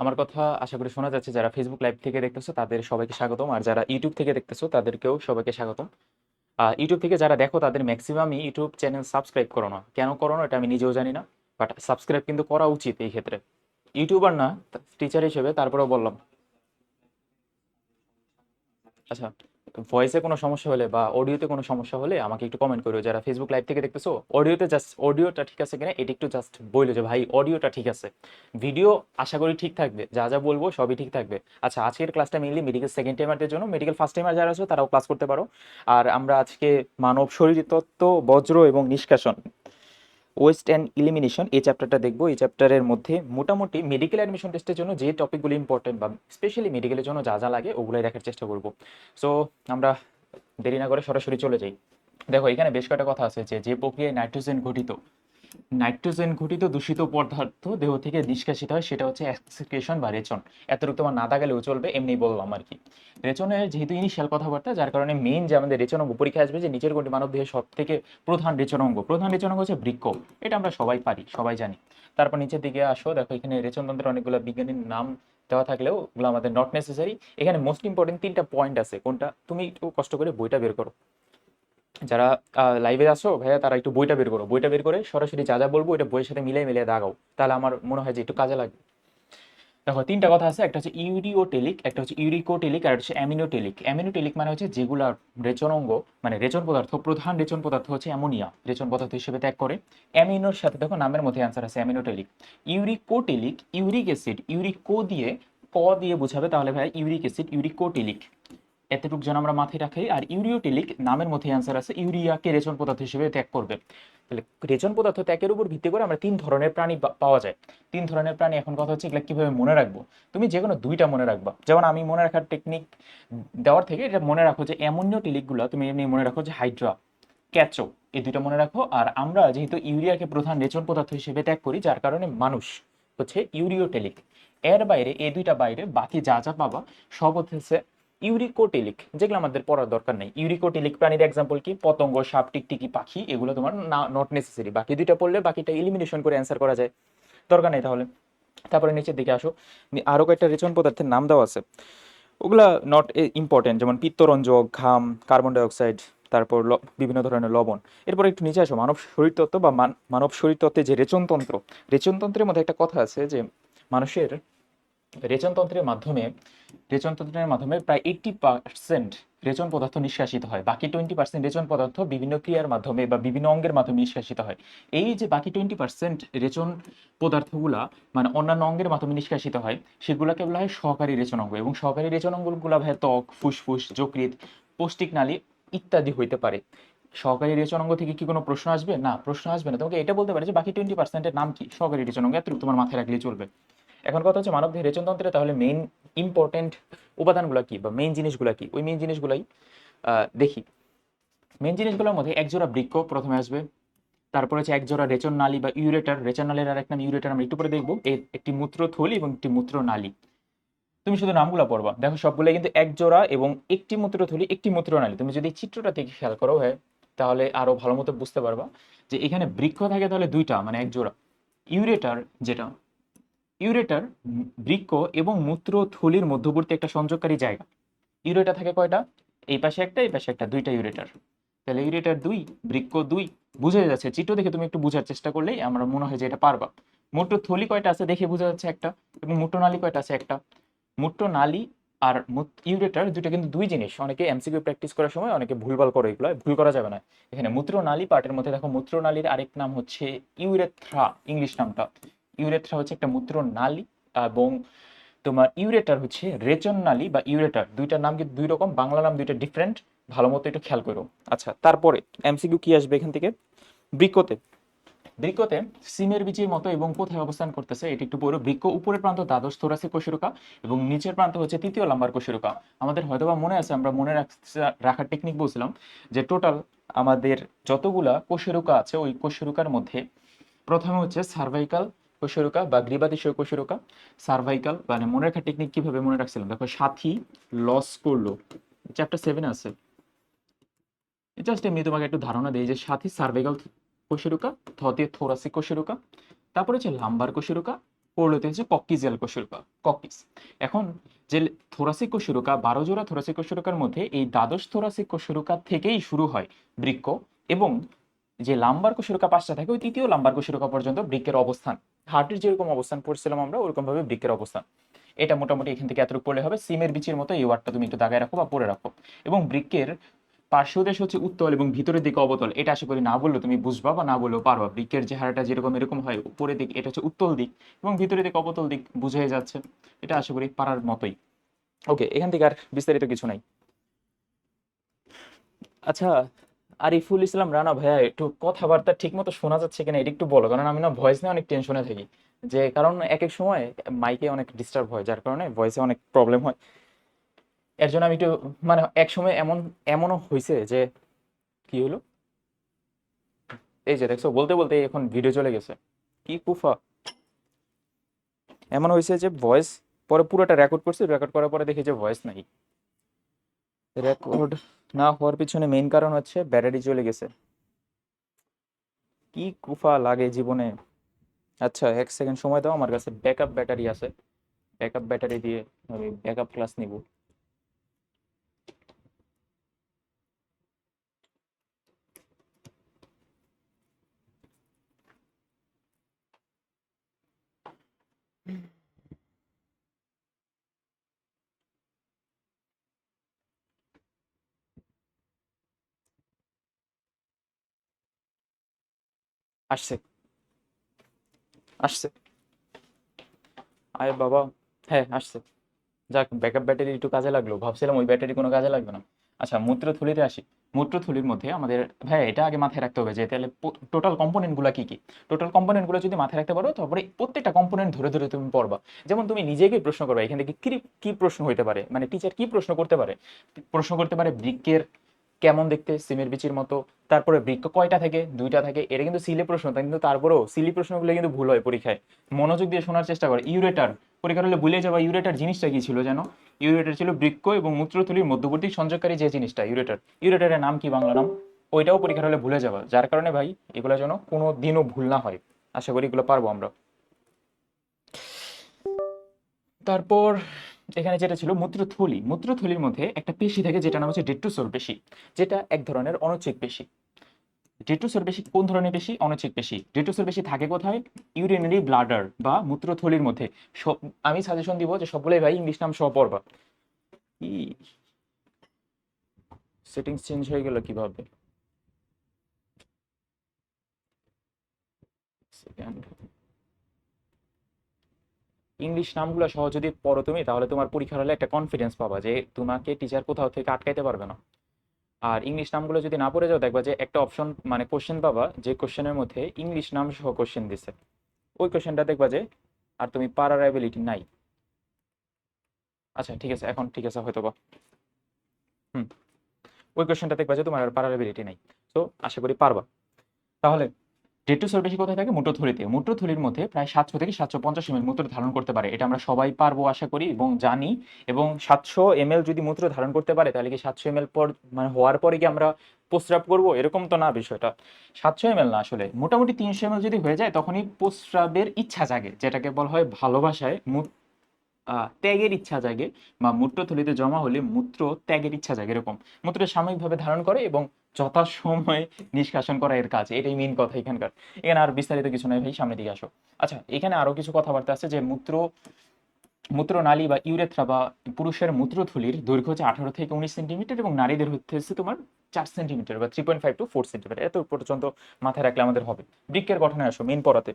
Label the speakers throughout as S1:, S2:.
S1: আমার কথা আশা করি শোনা যাচ্ছে, যারা ফেসবুক লাইভ থেকে দেখতেছো, তাদের সবাইকে স্বাগতম। আর যারা ইউটিউব থেকে দেখতেছো, তাদেরকেও সবাইকে স্বাগতম। ইউটিউব থেকে যারা দেখো, তাদের ম্যাক্সিমামই ইউটিউব চ্যানেল সাবস্ক্রাইব করো না। কেন করো না, এটা আমি নিজেও জানি না বাট সাবস্ক্রাইব কিন্তু করা উচিত এই ক্ষেত্রে। ইউটিউবার না টিচার হিসেবে তারপরেও বললাম। আচ্ছা ভয়েসে কোনো সমস্যা হলে বা অডিওতে কোনো সমস্যা হলে আমাকে একটু কমেন্ট করো যারা ফেসবুক লাইভ থেকে দেখতেছো অডিওতে জাস্ট অডিওটা ঠিক আছে কিনা, এটা একটু জাস্ট বলল যে, ভাই অডিওটা ঠিক আছে। ভিডিও আশা করি ঠিক থাকবে। যা যা বলব সবই ঠিক থাকবে। আচ্ছা আজকের ক্লাসটা মেইনলি মেডিকেল সেকেন্ড টাইমারদের জন্য। মেডিকেল ফার্স্ট টাইমার যারা আছে, তারাও ক্লাস করতে পারো। আর আমরা আজকে মানব শরীর তত্ত্ব বজ্র এবং নিষ্কাশন ওয়েস্ট অ্যান্ড ইলিমিনেশন, এই চ্যাপ্টারটা দেখব। এই চ্যাপ্টারের মধ্যে মোটামুটি মেডিকেল অ্যাডমিশন টেস্টের জন্য যে টপিকগুলো ইম্পর্টেন্ট বা স্পেশালি মেডিকেলের জন্য যা যা লাগে, ওগুলোই দেখার চেষ্টা করব। সো আমরা দেরি না করে সরাসরি চলে যাই। দেখো, এখানে বেশ কয়েকটা কথা আছে যে যে প্রক্রিয়ায় নাইট্রোজেন ঘটিত নাইট্রোজেন ঘটিত দূষিত পদার্থ দেহ থেকে নিষ্কাশিত হয়, সেটা হচ্ছে এক্সক্রিশন বা রেচন। এতটুকু তোমার না গেলেও চলবে, এমনি বললাম আর কি। রেচনের যেহেতু ইনিশিয়াল কথাবার্তা, যার কারণে মেইন যে আমাদের রেচন অঙ্গ পরীক্ষা আসবে যে নিচের কোনটি মানব দেহের সব থেকে প্রধান রেচন অঙ্গ। প্রধান রেচন অঙ্গ হচ্ছে বৃক্ষ। এটা আমরা সবাই পারি, সবাই জানি। তারপর নিচের দিকে আসো, দেখো এখানে রেচনতন্ত্রের অনেকগুলো বিজ্ঞানীর নাম দেওয়া থাকলেও ওগুলো আমাদের নট নেসেসারি এখানে মোস্ট ইম্পর্টেন্ট তিনটা পয়েন্ট আছে। কোনটা? তুমি একটু কষ্ট করে বইটা বের করো। যারা লাইভে আসো ভাইয়া, তারা একটু বইটা বের করো। বইটা বের করে সরাসরি যা যা বলব, এটা বইয়ের সাথে মিলিয়ে মিলিয়ে দাগাও। তাহলে আমার মনে হয় যে একটু কাজে লাগবে। দেখো, তিনটা কথা আছে, একটা হচ্ছে ইউরিওটেলিক, একটা হচ্ছে ইউরিকোটেলিক, আর হচ্ছে অ্যামিনোটেলিক। অ্যামিনোটেলিক মানে হচ্ছে যেগুলা রেচন অঙ্গ মানে রেচন পদার্থ, প্রধান রেচন পদার্থ হচ্ছে অ্যামোনিয়া, রেচন পদার্থ হিসেবে ত্যাগ করে। অ্যামিনোর সাথে, দেখো, নামের মধ্যে অ্যান্সার আছে, অ্যামিনোটেলিক। ইউরিকোটেলিক, ইউরিক অ্যাসিড ইউরিকো দিয়ে, ক দিয়ে বোঝাবে, তাহলে ভাই ইউরিক অ্যাসিড ইউরিকোটেলিক। এতটুকু যেন আমরা মাথায় রাখি আর ইউরিওটেলিক নামের মধ্যে অ্যান্সার আছে ইউরিয়াকে রেচন পদার্থ হিসেবে ত্যাগ করবে। তাহলে রেচন পদার্থ ত্যাগের উপর ভিত্তি করে আমরা তিন ধরনের প্রাণী পাওয়া যায়। তিন ধরনের প্রাণী, এখন কথা হচ্ছে এগুলো কীভাবে মনে রাখব? তুমি যে কোনো দুইটা মনে রাখবা। যেমন আমি মনে রাখার টেকনিক দেওয়ার থেকে এটা মনে রাখো যে অ্যামোনিয় টেলিকগুলো তুমি এমনি মনে রাখো যে হাইড্রা, ক্যাচো, এই দুইটা মনে রাখো। আর আমরা যেহেতু ইউরিয়াকে প্রধান রেচন পদার্থ হিসেবে ত্যাগ করি, যার কারণে মানুষ হচ্ছে ইউরিওটেলিক। এর বাইরে, এই দুইটা বাইরে বাকি যা যা পাবা, সব হচ্ছে ইউরিকোটেলিক, যেগুলো আমাদের পড়ার দরকার নেই। ইউরিকোটেলিক প্রাণীর এক্সাম্পল কি? পতঙ্গ, সাপ, টিকটিকি, পাখি, এগুলো তোমার না নট নেসেসারি বাকি দুইটা পড়লে বাকিটা এলিমিনেশন করে অ্যান্সার করা যায়। দরকার নেই তাহলে। তারপরে নিচের দিকে আসো। আরও কয়েকটা রেচন পদার্থের নাম দেওয়া আছে। ওগুলা নট ইম্পর্টেন্ট যেমন পিত্তরঞ্জক, ঘাম কার্বন ডাইঅক্সাইড তারপর বিভিন্ন ধরনের লবণ। এরপর একটু নিচে আসো। মানব শরীরতত্ত্ব বা মান- মানব শরীরতত্ত্বে যে রেচনতন্ত্র, রেচনতন্ত্রের মধ্যে একটা কথা আছে যে, মানুষের রেচনতন্ত্রের মাধ্যমে রেচনতন্ত্রের মাধ্যমে প্রায় এইট্টি পার্সেন্ট রেচন পদার্থ নিষ্কাশিত হয়। বাকি টোয়েন্টি পার্সেন্ট রেচন পদার্থ বিভিন্ন ক্রিয়ার মাধ্যমে বা বিভিন্ন অঙ্গের মাধ্যমে নিষ্কাশিত হয়। এই যে বাকি টোয়েন্টি পার্সেন্ট রেচন পদার্থগুলা মানে অন্যান্য অঙ্গের মাধ্যমে নিষ্কাশিত হয়, সেগুলোকে বলা হয় সহকারী রেচন অঙ্গ। এবং সহকারী রেচন অঙ্গগুলো হয় ত্বক, ফুসফুস, যকৃৎ, পৌষ্টিক নালী ইত্যাদি হইতে পারে। সহকারী রেচন অঙ্গ থেকে কি কোনো প্রশ্ন আসবে? না, প্রশ্ন আসবে না। তোমাকে এটা বলতে পারে যে বাকি টোয়েন্টি পার্সেন্টের নাম কি? সহকারী রেচন অঙ্গ এতটুকু তোমার মাথায় রাখলেই চলবে। এখন কথা হচ্ছে মানব দেহের রেচনতন্ত্রে তাহলে মেইন ইম্পর্টেন্ট উপাদানগুলো কি বা মেইন জিনিসগুলো কি? ওই মেইন জিনিসগুলাই দেখি। মেইন জিনিসগুলোর মধ্যে একজোড়া বৃক্ষ প্রথমে আসবে, তারপরে হচ্ছে একজোড়া রেচন নালী বা ইউরেটার। রেচন নালীর আর এক নাম ইউরেটার আমরা একটু পরে দেখব। একটি মূত্রথলি এবং একটি মূত্র নালী। তুমি শুধু নামগুলো পড়বা। দেখো সবগুলো কিন্তু এক জোড়া এবং একটি মূত্রথলি একটি মূত্রনালী তুমি যদি চিত্রটা থেকে খেয়াল করো, হয়, তাহলে আরও ভালো মতো বুঝতে পারবা যে এখানে বৃক্ষ থাকে তাহলে দুইটা মানে এক জোড়া। ইউরেটার যেটা ইউরেটার বৃক্ষ এবং মূত্র থলির মধ্যবর্তী একটা সংযোগকারী জায়গা। ইউরেটার থাকে কয়টা? এই পাশে একটা, এই পাশে একটা, দুইটা ইউরেটার। তাহলে ইউরেটার দুই বৃক্ষ দুই, বুঝে যাচ্ছে, চিত্র দেখে তুমি একটু বোঝার চেষ্টা করলেই আমরা মনে হয় যে এটা পারবা। মূত্রথলি কয়টা আছে দেখে বোঝা যাচ্ছে একটা এবং মূত্রনালী কয়টা আছে একটা। মূত্রনালী আর ইউরেটার দুটো কিন্তু দুই জিনিস। অনেকে এমসিকিউ প্র্যাকটিস করার সময় অনেকে ভুলভাল করে এগুলো, ভুল করা যাবে না। এখানে মূত্রনালী পার্টের মধ্যে দেখো মূত্রনালীর আরেক নাম হচ্ছে ইউরেথ্রা, ইংলিশ নামটা। ইউরেথ্রা হচ্ছে একটা মূত্রনালী এবং তোমার ইউরেটার হচ্ছে রেচন নালী বা ইউরেটার। দুইটার নাম কিন্তু দুই রকম, বাংলা নাম দুইটা ডিফারেন্ট ভালো মতো একটু খেয়াল করো। আচ্ছা তারপরে এমসিকিউ কি আসবে এখান থেকে? বৃক্ষতে বৃক্ষতে সিমের বীজের মতো এবং কোথায় অবস্থান করতেছে, এটি একটু পড়ো। বৃক্ষ উপরের প্রান্ত দ্বাদশ থোরাসিক কোষরুকা এবং নিচের প্রান্ত হচ্ছে তৃতীয় লাম্বার কোষরুকা। আমাদের হয়তোবা মনে আছে, আমরা মনে রাখার টেকনিক বলছিলাম যে টোটাল আমাদের যতগুলা কোষরুকা আছে, ওই কোষরুকার মধ্যে প্রথমে হচ্ছে সার্ভাইকাল কোষরুকা বা গ্রীবাতিশয় কোষরুকা সার্ভাইকাল মানে মনে রাখার টেকনিক কীভাবে মনে রাখছিলাম? দেখো, সাথী লস করল। চ্যাপ্টার সেভেন আছে। জাস্ট এমনি তোমাকে একটু ধারণা দেই যে সাথী সার্ভাইকাল কোষরুকা থতে থোরাসিক কোষরুকা তারপরে হচ্ছে লাম্বার কোষরুকা পড়লোতে হচ্ছে কক্কিজিয়াল কোষরুকা কক্কিস এখন যে থোরাসিক কোষরুকা বারো জোড়া থোরাসিক কোষরুকার মধ্যে এই দ্বাদশ থোরাসিক কোষরুকা থেকেই শুরু হয় বৃক্ক এবং যে লাম্বার কোষরুকা পাঁচটা থাকে, ওই তৃতীয় লাম্বার কোষরুকা পর্যন্ত বৃক্কের অবস্থান। হার্টের যেরকম অবস্থান পড়ছিলাম আমরা ওরকম ভাবে বৃক্কের অবস্থান। এটা মোটামুটি এখান থেকে এতটুকু পড়লে হবে। সিমের বিচির মতো এই ওয়ার্ডটা তুমি একটু দাগায় রাখো বা পড়ে রাখো। এবং বৃক্কের পার্শ্বদেশ হচ্ছে উত্তল এবং ভিতরের দিকে অবতল। এটা আশা করি না বললেও তুমি বুঝবা বা না বললেও পারবা। বৃক্কের চেহারাটা যেরকম এরকম হয়, উপরের দিক এটা হচ্ছে উত্তল দিক এবং ভিতরের দিক অবতল দিক বুঝে যাচ্ছে। এটা আশা করি পারার মতোই। ওকে এখান থেকে আর বিস্তারিত কিছু নাই। আচ্ছা আরিফুল ইসলাম, রানা ভাইয়া, একটু কথাবার্তা ঠিক মতো শোনা যাচ্ছে কিনা এটা একটু বলো, কারণ আমি না ভয়েস নিয়ে অনেক টেনশনে থাকি। যে কারণ এক এক সময় মাইকে অনেক ডিস্টার্ব হয়, যার কারণে ভয়েসে অনেক প্রবলেম হয়। এর জন্য আমি একটু মানে এক সময় এমন, এমনও হয়েছে যে, কি হলো এই যে দেখছ, বলতে বলতে এখন ভিডিও চলে গেছে। কি কুফা? এমন হয়েছে যে ভয়েস পরে পুরোটা রেকর্ড করছি রেকর্ড করার পরে দেখি যে ভয়েস নাই। রেকর্ড না হওয়ার পিছনে মেইন কারণ হচ্ছে ব্যাটারি চলে গেছে। কি কুফা লাগে জীবনে। আচ্ছা এক সেকেন্ড সময় দাও, আমার কাছে ব্যাকআপ ব্যাটারি আছে। ব্যাকআপ ব্যাটারি দিয়ে আমি ব্যাকআপ ক্লাস নিব। আসছে। আসছে। আরে বাবা হ্যাঁ আসছে। যাক ব্যাকআপ ব্যাটারি একটু কাজে লাগল। ভাবছিলাম ওই ব্যাটারি কোনো কাজে লাগবে না। আচ্ছা মূত্রথলিতে আসি। মূত্রথলির মধ্যে আমাদের হ্যাঁ এটা আগে মাথায় রাখতে হবে যে তাহলে টোটাল কম্পোনেন্টগুলো কি কি? টোটাল কম্পোনেন্টগুলো যদি মাথায় রাখতে পারো, তারপরে প্রত্যেকটা কম্পোনেন্ট ধরে ধরে তুমি পড়বা। যেমন তুমি নিজেকে প্রশ্ন করবে, এখান থেকে কি কি প্রশ্ন হইতে পারে? মানে টিচার কি প্রশ্ন করতে পারে? প্রশ্ন করতে পারে বৃক্কের কেমন দেখতে, সিমের বিচির মতো? তারপরে বৃক্ষ কয়টা থাকে? দুইটা থাকে? এটা কিন্তু সিলে প্রশ্ন কিন্তু তারপরেও সিলি প্রশ্নগুলো কিন্তু ভুল হয় পরীক্ষায়। মনোযোগ দিয়ে শোনার চেষ্টা করে। ইউরেটার, পরীক্ষার হলে ভুলে যাবা ইউরেটার জিনিসটা কি ছিল যেন? ইউরেটার ছিল বৃক্ষ এবং মূত্রথলির মধ্যবর্তী সংযোগকারী যে জিনিসটা, ইউরেটার। ইউরেটারের নাম কি বাংলা নাম? ওইটাও পরীক্ষার হলে ভুলে যাবা যার কারণে ভাই, এগুলো যেন কোনো দিনও ভুল না হয়। আশা করি এগুলো পারব আমরা। তারপর এখানে যেটা ছিল মূত্রথলি। মূত্রথলির মধ্যে একটা পেশি থাকে যেটা নাম হচ্ছে ডেট্রোসোর পেশি, যেটা এক ধরনের অনৈচ্ছিক পেশি। ডেট্রোসোর পেশি কোন ধরনের পেশি? অনৈচ্ছিক পেশি। ডেট্রোসোর পেশি থাকে কোথায়? ইউরিনারি ব্লাডার বা মূত্রথলির মধ্যে। সব আমি সাজেশন দিব যে সবগুলোই ভাই ইংলিশ নাম সহ পড়বা। সেটিংস চেঞ্জ হয়ে গেল কীভাবে? সেকেন্ড ইংলিশ নামগুলো সহ যদি পড়ো তুমি, তাহলে তোমার পরীক্ষার হলে একটা কনফিডেন্স পাবা যে তোমাকে টিচার কোথাও থেকে আটকাইতে পারবে না। আর ইংলিশ নামগুলো যদি না পড়ে যাও, দেখবা যে একটা অপশন মানে কোশ্চেন পাবা, যে কোশ্চেনের মধ্যে ইংলিশ নাম সহ কোশ্চেন দিছে। ওই কোশ্চেনটা দেখবা যে, আর তুমি পারার অ্যাবিলিটি নাই। আচ্ছা ঠিক আছে, এখন ঠিক আছে হয়তো বা হুম। ওই কোশ্চেনটা দেখবা যে তোমার আর পারার অ্যাবিলিটি নাই। তো আশা করি পারবা। তাহলে ডেট্রোসোর বেশি কোথায় থাকে? মূত্রথলিতে মূত্রথলির মধ্যে প্রায় সাতশো থেকে সাতশো পঞ্চাশ এমএল মূত্র ধারণ করতে পারে। এটা আমরা সবাই পারব, আশা করি এবং জানি। এবং সাতশো এমএল যদি মূত্র ধারণ করতে পারে, তাহলে কি সাতশো এমএল পর মানে হওয়ার পরে কি আমরা প্রস্রাব করব? এরকম তো না বিষয়টা। সাতশো এমএল না আসলে। মোটামুটি তিনশো এমএল যদি হয়ে যায়, তখনই প্রস্রাবের ইচ্ছা জাগে, যেটাকে বলা হয় ভালোবাসায় ত্যাগের ইচ্ছা জাগে বা মূত্রথলিতে জমা হলে মূত্র ত্যাগের ইচ্ছা জাগে, এরকম। মূত্র সাময়িকভাবে ধারণ করে এবং যথাসময়ে নিষ্কাশন করা এর কাজ, এটাই মেইন কথা এখানকার। এখানে আর বিস্তারিত কিছু নয় ভাই, সামনের দিকে আসো। আচ্ছা এখানে আরও কিছু কথাবার্তা আছে যে মূত্র, মূত্রনালী বা ইউরেথ্রা বা পুরুষের মূত্রথলির দৈর্ঘ্য হচ্ছে আঠারো থেকে উনিশ সেন্টিমিটার এবং নারীদের হচ্ছে তোমার চার সেন্টিমিটার বা three point five to four centimetre. এত পর্যন্ত মাথায় রাখলে আমাদের হবে। বৃক্ষের গঠনে আসো মেন পড়াতে।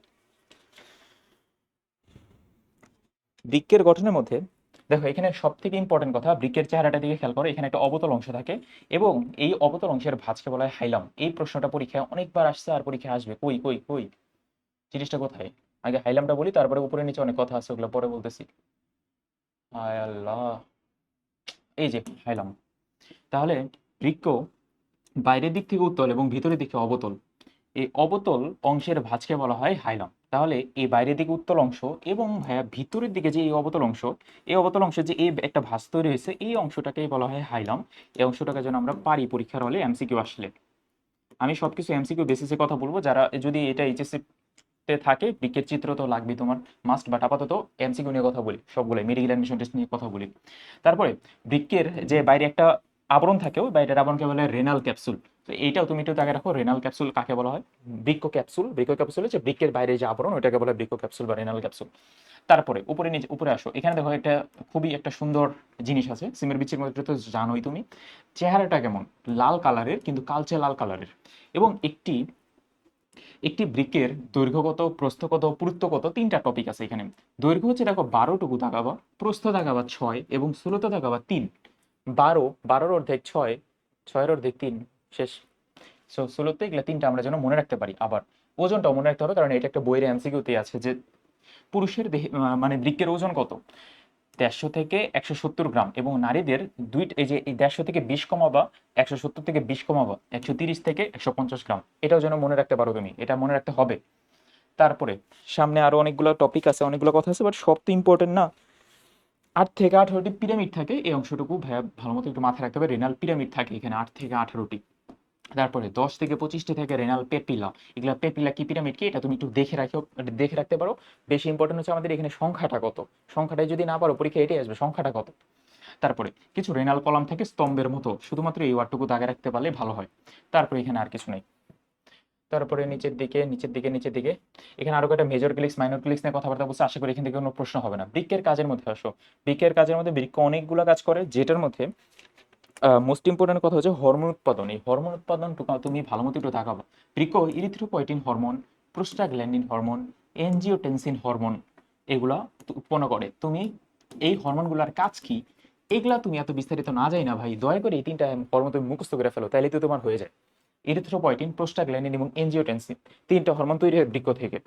S1: বৃক্কের গঠনের মধ্যে, দেখো এখানে সব থেকে ইম্পর্টেন্ট কথা, বৃক্কের চেহারাটা দিকে খেয়াল করো, এখানে একটা অবতল অংশ থাকে এবং এই অবতল অংশের ভাঁজকে বলা হয় হাইলাম। এই প্রশ্নটা পরীক্ষায় অনেকবার আসছে আর পরীক্ষায় আসবে। কই কই কই? জিনিসটা কোথায়? আগে হাইলামটা বলি, তারপরে উপরে নিচে অনেক কথা আছে, ওগুলো পরে বলতেছি। এই যে হাইলাম। তাহলে বৃক্ক বাইরের দিক থেকে উত্তল এবং ভিতরের দিকে অবতল। এই অবতল অংশের ভাঁজকে বলা হয় হাইলাম। তাহলে এই বাইরের দিকে উত্তল অংশ এবং ভাইয়া ভিতরের দিকে যে এই অবতল অংশ, এই অবতল অংশে যে এই একটা ভাস তৈরি হয়েছে, এই অংশটাকেই বলা হয় হাইলাম। এই অংশটাকে যেন আমরা পারি পরীক্ষার হলে এমসিকিউ আসলে। আমি সবকিছু এমসিকিউ বেসিসে কথা বলব। যারা যদি এটা এইচএসসি তে থাকে বৃক্ষের চিত্র তো লাগবে তোমার মাস্ট বাট আপাতত এমসিকিউ নিয়ে কথা বলি সবগুলো মেডিকেল অ্যাডমিশন টেস্ট নিয়ে কথা বলি। তারপরে, বৃক্ষের যে বাইরে একটা আবরণ থাকেও বা বাইরের আবরণকে বলে রেনাল ক্যাপসুল তো এইটাও তুমি একটু আগে রাখো রেনাল ক্যাপসুল কাকে বলা হয়? বৃক্ষ ক্যাপসুল বৃক্ষ ক্যাপসুল হচ্ছে বৃক্ষের বাইরে যে আবরণ, ওইটাকে বলে বৃক্ষ ক্যাপসুল বা রেনাল ক্যাপসুল তারপরে উপরে নিচে, উপরে আসো। এখানে দেখো একটা খুবই একটা সুন্দর জিনিস আছে, সিমের বিচির মধ্যে তো জানোই তুমি। চেহারাটা কেমন? লাল কালারের, কিন্তু কালচে লাল কালারের। এবং একটি একটি বৃক্ষের দৈর্ঘ্য কত প্রস্থ কত পুরুত্ব কত তিনটা টপিক আছে এখানে। দৈর্ঘ্য হচ্ছে দেখো বারোটুকু দাগাবা, প্রস্থ দাগাবা ছয় এবং ষোলোতে দাগাবা তিন। বারো, বারোর অর্ধেক ছয়, ছয়ের অর্ধেক তিন, শেষ। সো ষোলোতে এগুলো তিনটা আমরা যেন মনে রাখতে পারি আবার। ওজনটাও মনে রাখতে হবে কারণ এটা একটা বইয়ের এমসিকিউতে আছে যে পুরুষের দেহে মানে বৃক্কের ওজন কত? দেড়শো থেকে একশো সত্তর গ্রাম এবং নারীদের দুই, এই যে এই দেড়শো থেকে বিশ কমাবা একশো সত্তর থেকে বিশ কমাবা একশো তিরিশ থেকে একশো পঞ্চাশ গ্রাম, এটাও যেন মনে রাখতে পারো তুমি, এটা মনে রাখতে হবে। তারপরে সামনে আরও অনেকগুলো টপিক আছে, অনেকগুলো কথা আছে বাট সব তো ইম্পর্টেন্ট না। আট থেকে আঠারোটি পিরামিড থাকে, এই অংশটুকু ভাইয়া ভালো মতো একটু মাথায় রাখতে হবে, রেনাল পিরামিড থাকে এখানে আট থেকে আঠারোটি। তারপরে দশ থেকে পঁচিশটি থেকে রেনাল পেপিলা। এগুলা পেপিলা কি পিরামিড কি? এটা তুমি একটু দেখে রাখো দেখে রাখতে পারো। বেশি ইম্পর্টেন্ট হচ্ছে আমাদের এখানে সংখ্যাটা কত? সংখ্যাটাই যদি না পারো পরীক্ষা এটাই আসবে, সংখ্যাটা কত? তারপরে কিছু রেনাল কলাম থাকে স্তম্ভের মতো, শুধুমাত্র এই ওয়ার্ডটুকু দাগে রাখতে পারলে ভালো হয়। তারপরে এখানে আর কিছু নেই। তারপরে নিচের দিকে নিচের দিকে নিচের দিকে। এখানে আরও কয়েকটা মেজর ক্লিক্স মাইনর ক্লিক্স নিয়ে কথাবার্তা বলছে, আশা করি এখান থেকে কোনো প্রশ্ন হবে না। বৃক্ষের কাজের মধ্যে আসো। বৃক্ষের কাজের মধ্যে বৃক্ষ অনেকগুলো কাজ করে, যেটার মধ্যে মোস্ট ইম্পর্টেন্ট কথা হচ্ছে হরমোন উৎপাদন। এই হরমোন উৎপাদন তুমি ভালো মতো একটু দেখাবো। বৃক্ষ erythropoietin hormone prostaglandin hormone angiotensin hormone এগুলা উৎপন্ন করে। তুমি এই হরমোনগুলোর কাজ কি? এগুলা তুমি এত বিস্তারিত না যাই না ভাই। দয়া করে এই তিনটা হরমোন তুমি মুখস্থ করে ফেলো তাইলে তো তোমার হয়ে যায়। ইরিথ্রোপয়েটিন, প্রোস্টাগ্ল্যান্ডিন এবং এনজিওটেনসিন তিনটা হরমোন তৈরি হয় বৃক্ষ থেকে।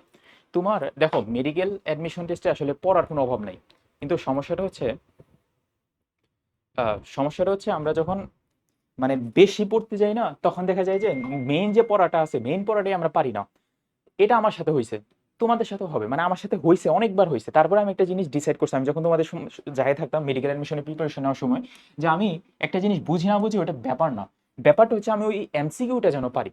S1: তোমার, দেখো মেডিকেল অ্যাডমিশন টেস্টে আসলে পড়ার কোনো অভাব নাই। কিন্তু সমস্যাটা হচ্ছে সমস্যাটা হচ্ছে আমরা যখন মানে বেশি পড়তে যাই না, তখন দেখা যায় যে মেইন যে পড়াটা আছে মেইন পড়াটাই আমরা পারি না। এটা আমার সাথে হয়েছে তোমাদের সাথে হবে। মানে আমার সাথে হয়েছে অনেকবার হয়েছে তারপরে আমি একটা জিনিস ডিসাইড করছি, আমি যখন তোমাদের যাই থাকতাম মেডিকেল অ্যাডমিশনে প্রিপারেশন নেওয়ার সময়, যে আমি একটা জিনিস বুঝি না বুঝি, ওটা ব্যাপার না। ব্যাপারটা হচ্ছে আমি ওই এমসিকিউটা যেন পারি।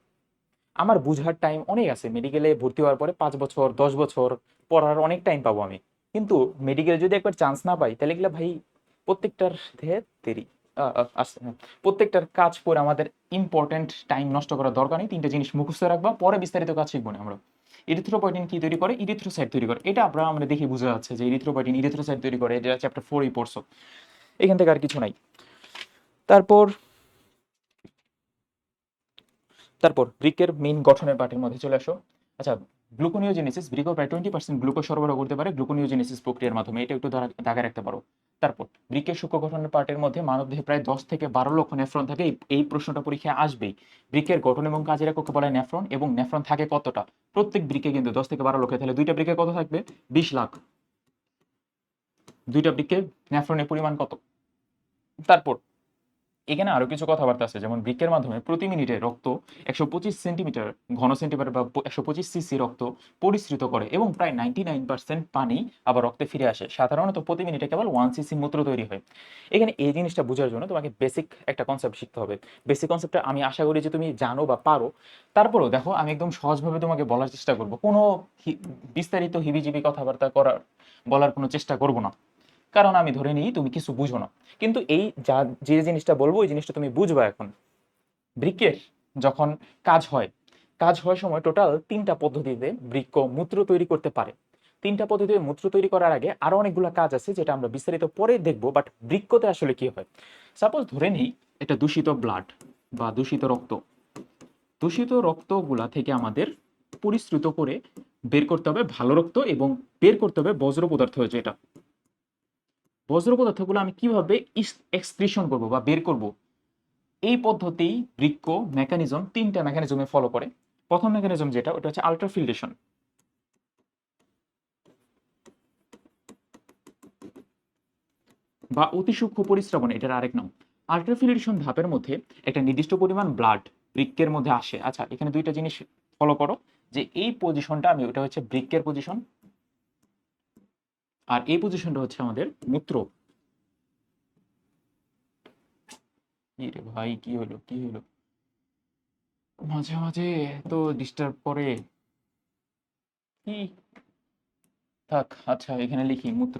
S1: আমার বুঝার টাইম অনেক আছে। মেডিকেলে ভর্তি হওয়ার পরে পাঁচ বছর, দশ বছর পড়ার অনেক টাইম পাবো আমি। কিন্তু মেডিকেল যদি একবার চান্স না পাই, তাহলে এগুলো ভাই প্রত্যেকটার দেরি। হ্যাঁ। প্রত্যেকটার কাজ করে আমাদের ইম্পর্টেন্ট টাইম নষ্ট করার দরকার নেই। তিনটা জিনিস মুখস্থ রাখবা, পরে বিস্তারিত কাজ শিখব না আমরা। ইরিথ্রোপয়েটিন কি তৈরি করে? ইরিথ্রোসাইট তৈরি করে। এটা আমরা আমরা দেখে বোঝা যাচ্ছে যে ইরিথ্রোপয়েটিন ইরিথ্রোসাইট তৈরি করে এটা চ্যাপ্টার ফোরই পড়ছো। এখান থেকে আর কিছু নাই। তারপর তারপর বৃক্কের মেইন গঠনের পার্টির মধ্যে চলে আসো। আচ্ছা গ্লুকোনিওজেনেসিস বৃক্ক প্রায় টোয়েন্টি পার্সেন্ট গ্লুকোজ সরবরাহ করতে পারে গ্লুকোনিওজেনেসিস প্রক্রিয়ার মাধ্যমে। এটা একটু দাগে রাখতে পারো তারপর বৃক্কের সূক্ষ্ম গঠনের পার্টের মধ্যে মানবদেহে প্রায় দশ থেকে বারো লক্ষ নেফ্রন থাকে। এই- প্রশ্নটা পরীক্ষায় আসবেই। বৃক্কের গঠন এবং কাজের এককে বলা নেফ্রন এবং নেফ্রন থাকে কতটা? প্রত্যেক ব্রিকে কিন্তু দশ থেকে বারো লক্ষ। তাহলে দুইটা ব্রিকে কত থাকবে? বিশ লাখ। দুইটা বৃক্কে নেফ্রনের পরিমাণ কত? তারপর এখানে আরও কিছু কথাবার্তা আছে, যেমন বৃক্কের মাধ্যমে প্রতি মিনিটে রক্ত একশো পঁচিশ সেন্টিমিটার, ঘন সেন্টিমিটার বা একশো পঁচিশ সিসি রক্ত পরিশ্রিত করে এবং প্রায় নাইনটি পানি আবার রক্তে ফিরে আসে। সাধারণত প্রতি মিনিটে কেবল ওয়ান সিসি মূত্র তৈরি হয়। এখানে এই জিনিসটা বোঝার জন্য তোমাকে বেসিক একটা কনসেপ্ট শিখতে হবে। বেসিক কনসেপ্টটা আমি আশা করি যে তুমি জানো বা পারো। তারপরেও দেখো, আমি একদম সহজভাবে তোমাকে বলার চেষ্টা করব। কোনো বিস্তারিত হিবিজিবি কথাবার্তা করার, বলার কোনো চেষ্টা করব না। কারণ আমি ধরে নিই তুমি কিছু বুঝো না। কিন্তু এই যা, যে জিনিসটা বলব ওই জিনিসটা তুমি বুঝবা এখন। বৃক্কের যখন কাজ হয়, কাজ হওয়ার সময় টোটাল তিনটা পদ্ধতিতে বৃক্ক মূত্র তৈরি করতে পারে। তিনটা পদ্ধতিতে মূত্র তৈরি করার আগে আরও অনেকগুলো কাজ আছে, যেটা আমরা বিস্তারিত পরে দেখব বাট বৃক্কতে আসলে কি হয়? সাপোজ ধরে নিই এটা দূষিত ব্লাড বা দূষিত রক্ত। দূষিত রক্তগুলা থেকে আমাদের পরিশ্রুত করে বের করতে হবে ভালো রক্ত এবং বের করতে হবে বজ্র পদার্থ যেটা বজ্র পদার্থগুলো আমি কীভাবে এক্সক্রিশন করব বা বের করব? এই পদ্ধতি বৃক্ক মেকানিজম তিনটা মেকানিজমে ফলো করে। প্রথম মেকানিজম যেটা, ওটা হচ্ছে আলট্রাফিল্ডেশন বা অতি সূক্ষ্ম পরিশ্রবণ এটার আরেক নাম। আলট্রাফিল্ডেশন ধাপের মধ্যে একটা নির্দিষ্ট পরিমাণ ব্লাড বৃক্কের মধ্যে আসে। আচ্ছা এখানে দুইটা জিনিস ফলো করো, যে এই পজিশনটা আমি, ওটা হচ্ছে বৃক্কের পজিশন আর এই পজিশনটা হচ্ছে আমাদের মূত্র। ভাই, কি হলো কি হলো? মাঝে মাঝে তো ডিস্টার্ব করে। কি? থাক আচ্ছা এখানে লিখি, মূত্র।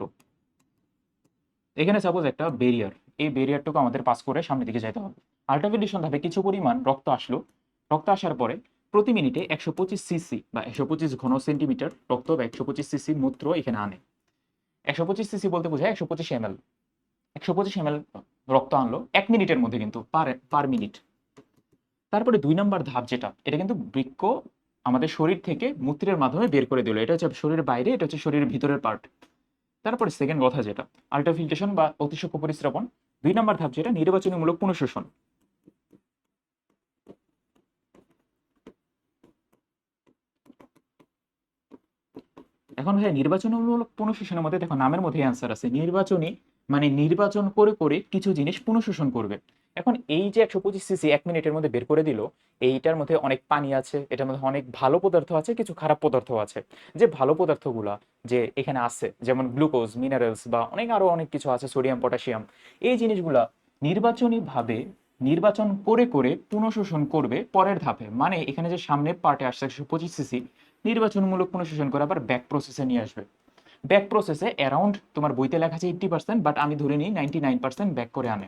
S1: এখানে সাপোজ একটা বেরিয়ার এই বেরিয়ারটুকু আমাদের পাস করে সামনের দিকে যেতে হবে। আল্ট্রাভিলেশন ধাপে কিছু পরিমাণ রক্ত আসলো। রক্ত আসার পরে প্রতি মিনিটে একশো পঁচিশ সিসি বা একশো পঁচিশ ঘন সেন্টিমিটার রক্ত বা একশো পঁচিশ সিসি মূত্র এখানে আনে। একশো পঁচিশ সিসি বলতে বোঝায় একশো পঁচিশ এম এল একশো পঁচিশ এম এল রক্ত আনলো এক মিনিটের মধ্যে কিন্তু পার পার মিনিট। তারপরে দুই নম্বর ধাপ যেটা, এটা কিন্তু বৃক্ক আমাদের শরীর থেকে মূত্রের মাধ্যমে বের করে দিল। এটা হচ্ছে শরীরের বাইরে, এটা হচ্ছে শরীরের ভিতরের পার্ট তারপরে সেকেন্ড কথা যেটা আল্ট্রাফিল্ট্রেশন বা অতিসূক্ষ্ম পরিস্রাবণ দুই নম্বর ধাপ যেটা, নির্বাচনীমূলক পুনঃশোষণ। এখন ভাই নির্বাচনমূলক পুনঃশোষণের মধ্যে দেখো, নামের মধ্যে অ্যান্সার আছে। নির্বাচনী মানে নির্বাচন করে করে কিছু জিনিস পুনঃশোষণ করবে। এখন এই যে একশো পঁচিশ সিসি এক মিনিটের মধ্যে বের করে দিল, এইটার মধ্যে অনেক পানি আছে, এটার মধ্যে অনেক ভালো পদার্থ আছে, কিছু খারাপ পদার্থ আছে। যে ভালো পদার্থগুলা যে এখানে আছে, যেমন গ্লুকোজ মিনারেলস বা অনেক আরও অনেক কিছু আছে সোডিয়াম পটাশিয়াম এই জিনিসগুলা নির্বাচনীভাবে নির্বাচন করে করে পুনঃশোষণ করবে পরের ধাপে। মানে এখানে যে সামনের পার্টে আসছে একশো পঁচিশ সিসি নির্বাচনমূলক পুনঃশোষণ করে আবার ব্যাক প্রসেসে নিয়ে আসবে। ব্যাক প্রসেসে অ্যারাউন্ড তোমার বইতে লেখা আছে এইট্টি পার্সেন্ট বাট আমি ধরে নিই নাইনটি নাইন পার্সেন্ট ব্যাক করে আনে।